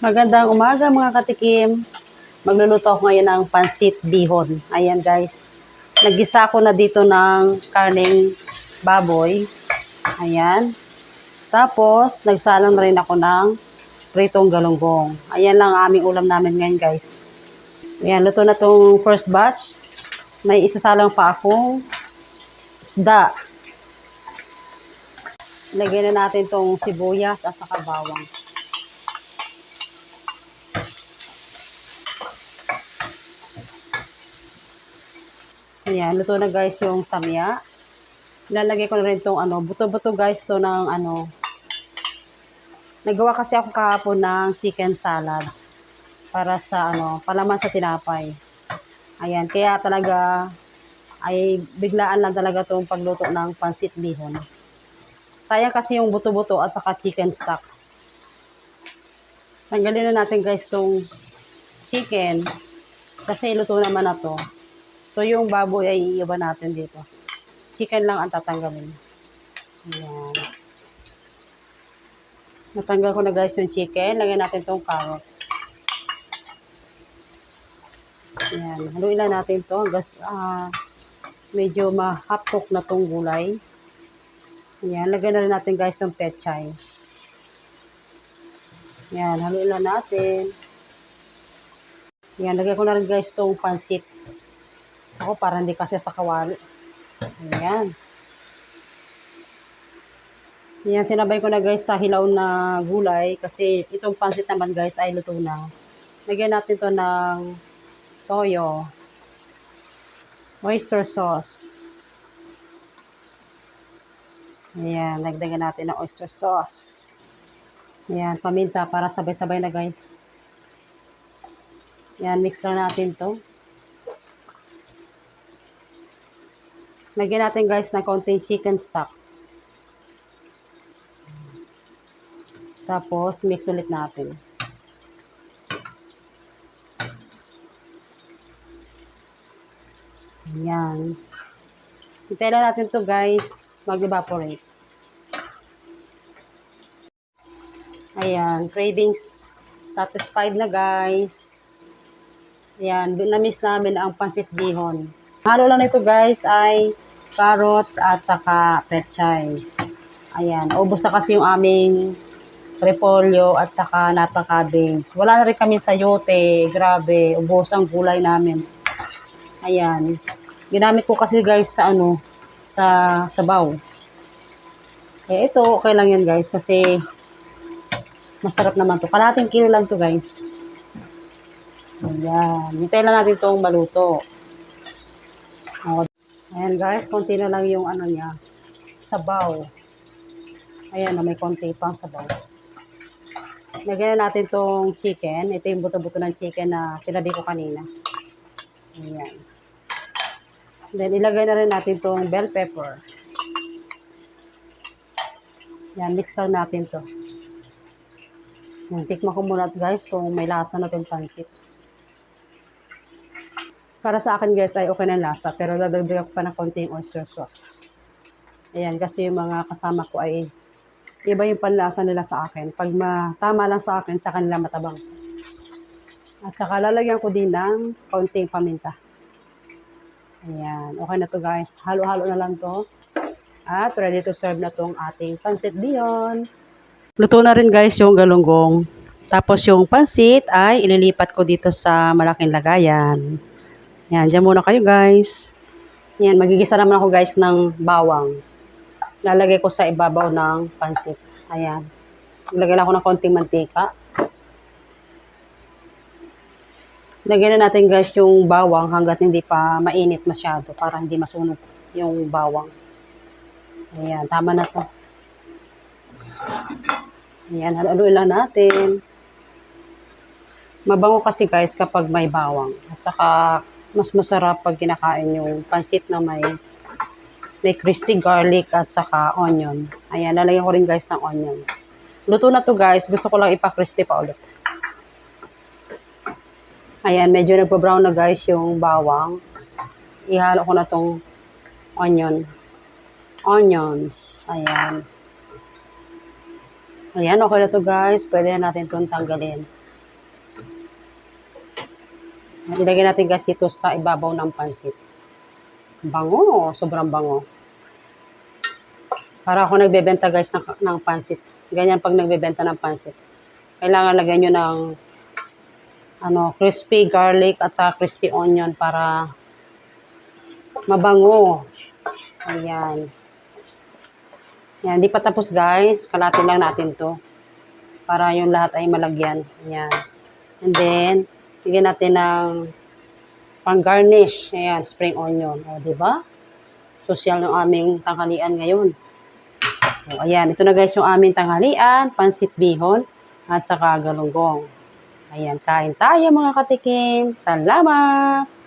Magandang umaga mga katikim. Magluluto ako ngayon ng pansit bihon. Ayan guys. Nagisa ko na dito ng karneng baboy. Ayan. Tapos, nagsalang na rin ako ng pritong galunggong. Ayan lang ang aming ulam namin ngayon guys. Ayan, luto na tong first batch. May isasalang pa akong isda. Lagyan na natin tong sibuyas at saka bawang. Ayan, luto na guys yung samya. Ilalagay ko na rin tong ano, buto-buto guys to ng ano. Nagawa kasi ako kahapon ng chicken salad para sa ano, palaman sa tinapay. Ayan, kaya talaga ay biglaan lang talaga tong pagluto ng pansit bihon. Sayang kasi yung buto-buto at saka chicken stock. Tanggalin na natin guys tong chicken kasi luto naman na to. So, yung baboy ay iiba natin dito. Chicken lang ang tatanggalin. Ayan. Natanggal ko na guys yung chicken. Lagyan natin tong carrots. Ayan. Haluin lang natin to. Gas, ah, medyo mahapok na tong gulay. Ayan. Lagyan na rin natin guys yung pechay. Ayan. Haluin lang natin. Ayan. Lagyan ko na rin guys tong pansit. Ako, para hindi kasi sa kawali. Ayan. Ayan, sinabay ko na guys sa hilaw na gulay kasi itong pansit naman guys ay luto na. Lagyan natin to ng toyo. Oyster sauce. Ayan, nagdagan natin ng oyster sauce. Ayan, paminta para sabay-sabay na guys. Ayan, mix lang natin to. Lagyan natin guys ng konting chicken stock. Tapos, mix ulit natin. Ayan. Hintayin natin to guys mag-evaporate. Ayan. Cravings satisfied na guys. Ayan. Na-miss namin ang pansit bihon. Halo lang nito guys ay carrots at saka pechay. Ayan. Ubus na kasi yung aming repolyo at saka napaka-cabbage. Wala na rin kami sayote. Grabe. Ubus ang gulay namin. Ayan. Ginamit ko kasi guys sa ano, sa sabaw. Eh, ito, okay lang yan guys kasi masarap naman to. Kalating kilo lang to guys. Ayan. Hintayin lang natin itong maluto. O, Ayan guys, konti na lang yung ano niya, sabaw. Ayan, may konti pang sabaw. Lagyan na natin tong chicken. Ito yung buto-buto ng chicken na tinabi ko kanina. Ayan. Then, ilagay na rin natin tong bell pepper. Yan, mix lang natin to. Yan, tikman ko muna guys kung may lasa na tong pansit. Para sa akin guys ay okay na lasa pero dadagdagan ko pa ng konting oyster sauce. Ayan, kasi yung mga kasama ko ay iba yung panlasa nila sa akin. Pag ma, tama lang sa akin, sa kanila matabang. At saka lalagyan ko din ng konting paminta. Ayan, okay na to guys. Halo-halo na lang to. At ready to serve na tong ating pansit diyon. Luto na rin guys yung galunggong. Tapos yung pansit ay ililipat ko dito sa malaking lagayan. Yan, dyan muna kayo guys. Yan, magigisa naman ako guys ng bawang. Lalagay ko sa ibabaw ng pansit. Ayan. Lagyan ako ng konting mantika. Lagyan na natin guys yung bawang hanggat hindi pa mainit masyado para hindi masunog yung bawang. Ayan, tama na to. Ayan, haluin lang natin. Mabango kasi guys kapag may bawang. At saka mas masarap pag kinakain yung pansit na may may crispy garlic at saka onion. Ayan, lalagyan ko rin guys ng onions. Luto na to guys. Gusto ko lang ipa-crispy pa ulit. Ayan, medyo nagpo-brown na guys yung bawang. Ihalo ko na tong onion. Onions. Ayan. Ayan, okay na to guys. Pwede na natin itong tanggalin. Ilagay natin guys dito sa ibabaw ng pansit. Bango, sobrang bango. Para ako nagbebenta guys ng, ng pansit. Ganyan pag nagbebenta ng pansit. Kailangan lagyan nyo ng ano, crispy garlic at saka crispy onion para mabango. Ayan. Yan, di pa tapos guys. Kalatin lang natin to. Para yung lahat ay malagyan. Ayan. And then, bigyan natin ng pang garnish. Ayan, spring onion. O, di ba? Social yung aming tanghalian ngayon. O, ayan, ito na guys yung aming tanghalian, pansit bihon, at saka galunggong. Ayan, kain tayo mga katikim. Salamat!